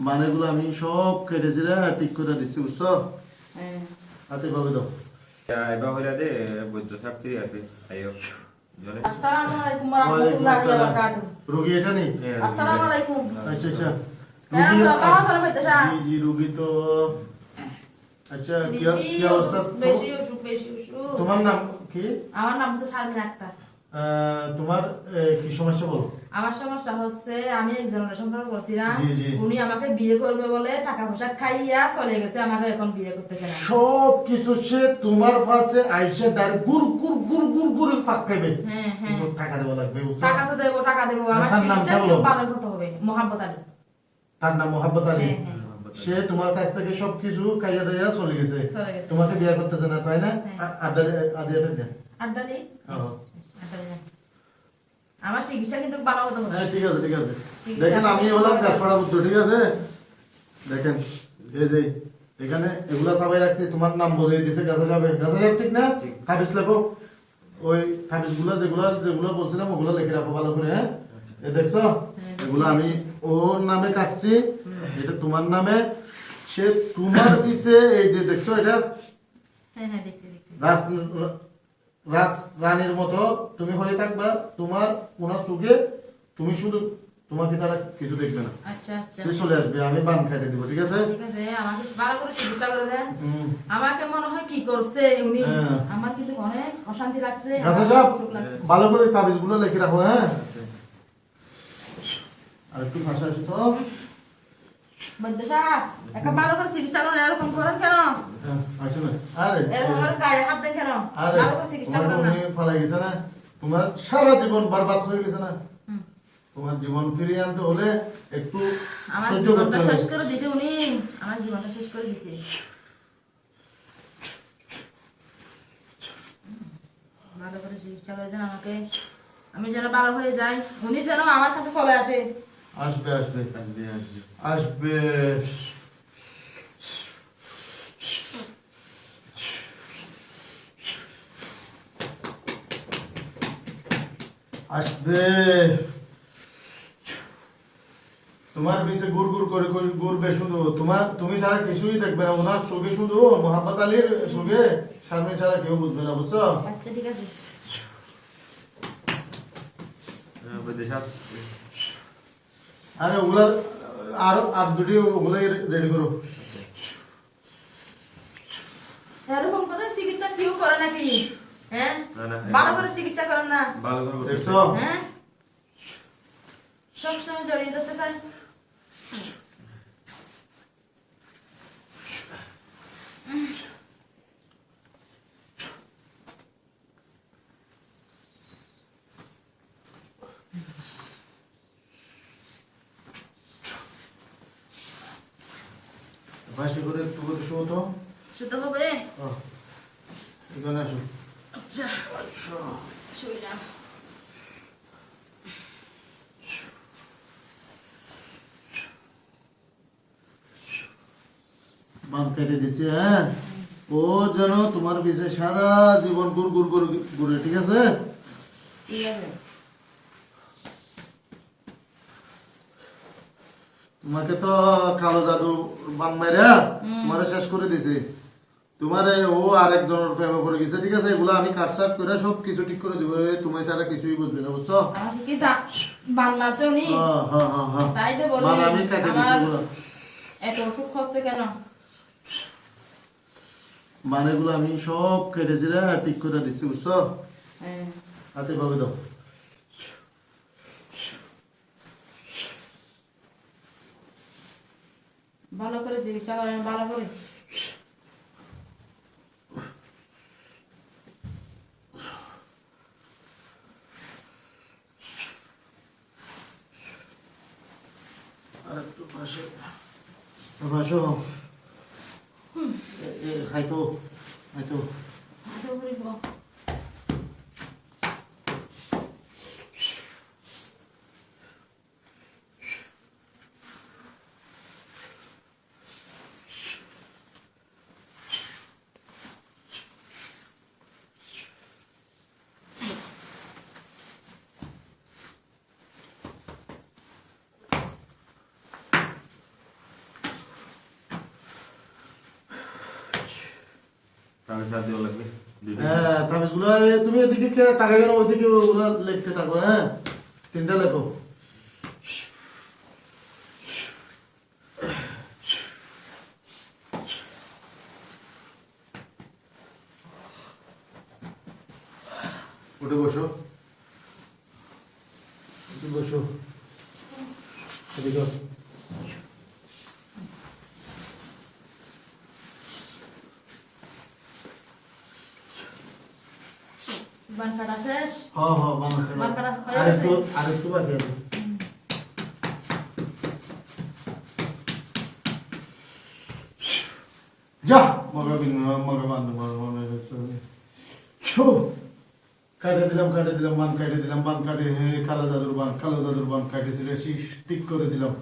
মানেগুলো আমি সব কেটেছি রে ঠিক করে দিচ্ছি বুঝছ? হ্যাঁ। হাতে ভাবে দাও। এবার হইলা দে বৈদ্য সাপ্তি আছে আইও। আসসালামু আলাইকুম ওয়া রাহমাতুল্লাহি ওয়া বারাকাতুহু। রুগী এটা নেই আসসালামু আলাইকুম। আচ্ছা আচ্ছা। রুগী- রুগী তো। আচ্ছা কি অবস্থা। তোমার নাম কি? আমার নাম হচ্ছে শারমিন আক্তার। তোমার কি সমস্যা বলো? আমার সমস্যা হচ্ছে আমি সম্পর্ক করছিলাম। উনি আমাকে বিয়ে করবে বলে টাকা পয়সা খাইয়া চলে গেছে আমাকে এখন বিয়ে করতেছে না। সব কিছু সে তোমার আইসে গুর গুর গুর গুর গুর ফাঁক খাইবে। হ্যাঁ হ্যাঁ। কিন্তু টাকা দেওয়া লাগবে টাকা তো দেবো টাকা দেবো। আমার? ভালো করতে হবে আলী। তার নাম মোহাম্মত আলী? হ্যাঁ। সে তোমার কাছ থেকে সব কিছু খাইয়া দিয়া চলে গেছে। তোমাকে বিয়ে করতেছে না তাই না। আড্ডা আদিয়াটা দেন। আড্ডা নেই। আমার চিকিৎসা কিন্তু ভালো হতে হ্যাঁ ঠিক আছে ঠিক আছে। দেখেন আমি হলাম গাছপাড়া বুদ্ধ ঠিক আছে? দেখেন এই যে এখানে এগুলা সবাই রাখছি তোমার নাম বলে দিছে গাছা যাবে গাছা যাবে ঠিক না? ঠিক। লেখো। ওই থাবিসগুলা যেগুলা যেগুলো বলছিলাম ওগুলো লিখে রাখো ভালো করে হ্যাঁ? এ দেখছ? এগুলো আমি ওর নামে কাটছি। এটা তোমার নামে। সে তোমার পিছে এই যে দেখছ এটা? হ্যাঁ হ্যাঁ দেখছি দেখছি। রাস রানীর মতো তুমি হয়ে থাকবা তোমার ওনার সুখে তুমি শুধু তোমাকে তারা কিছু দেখবে না। আচ্ছা আচ্ছা। সে চলে আসবে আমি বান খাইতে দিব ঠিক আছে? ঠিক আছে আমাকে ভালো করে চিকিৎসা করে দেন। আমাকে মনে হয় কি করছে উনি? হ্যাঁ। আমার কিন্তু অনেক অশান্তি লাগছে অসুখ লাগছে। ভালো করে তাবিজগুলো লিখে রাখো হ্যাঁ? আচ্ছা আর একটু ভাষা আসো তো। বৈদ্য একটা ভালো করে চিকিৎসা করেন এরকম করেন কেন? হ্যাঁ, আসো না আরে এরকম করে গায়ে হাত দেন কেন? ভালো করে চিকিৎসা তোমার করেন না। গেছে না? তোমার সারা জীবন বরবাদ হয়ে গেছে না? তোমার জীবন ফিরিয়ে আনতে হলে একটু আমার জীবনটা শেষ করে উনি। আমার জীবনটা শেষ করে ভালো করে চিকিৎসা করে দেন আমাকে। আমি যেন ভালো হয়ে যাই উনি যেন আমার কাছে চলে আসে। আসবে আসবে আসবে আসবে আসবে আসবে তোমার পিছে গুড় গুড় করে ঘুরবে শুধু তোমার তুমি ছাড়া কিছুই দেখবে না ওনার চোখে শুধু মোহাম্মত আলীর চোখে শারমিন ছাড়া কেউ বুঝবে না বুঝছ আচ্ছা ঠিক আছে আরে ওগুলা আর আর দুটি ওগুলাই রেডি করো। এরকম করে চিকিৎসা কেউ করে নাকি? হ্যাঁ? না, না, ভালো করে চিকিৎসা করেন না? ভালো করে দেখছ? হ্যাঁ? সব সময় জড়িয়ে ধরতে চাই। ভাসি করে একটু করে শো তো। শুতে হবে? এখানে আসো। আচ্ছা। শুইলাম। বাম কেটে দিছি হ্যাঁ? ও যেন তোমার পিছে সারা জীবন গুড় গুড় গুড় ঘুরে ঠিক আছে? ঠিক আছে। তোমাকে তো কালো জাদু বান মাইরা তোমারে শেষ করে দিছে। তোমারে ও আরেকজনের প্রেমে পড়ে গেছে ঠিক আছে? এগুলো আমি কাটসাট করে সব কিছু ঠিক করে দিব। এ তুমি ছাড়া কিছুই বুঝবে না বুঝছ? আমাকে কি জা- বাংলা আছে উনি? হ্যাঁ হ্যাঁ হ্যাঁ তাই তো বলি আমি কেটে দিছি এত অসুখ হচ্ছে কেন? মানেগুলো আমি সব কেটেছি রে ঠিক করে দিচ্ছি বুঝছ? হ্যাঁ। হাতে ভাবে দাও। ভালো করে চিকিৎসা করেন ভালো করে। খাইতো খাইতো। হ্যাঁ তাবিজগুলো তুমি এদিকে তাকাই না ওইদিকে ওগুলো লিখতে থাকো হ্যাঁ? তিনটা লেখো। উঠে বসো। উঠে বসো। এদিকে বান কাটা শেষ হয়ে বাকি আছে। যা মগা বিন মগা বান মগা বান শো কাটে দিলাম কাটে দিলাম বান কাটে দিলাম বান কাটে কালো দাদুর বান কালো দাদুর বান কাটে ছিল ঠিক করে দিলাম।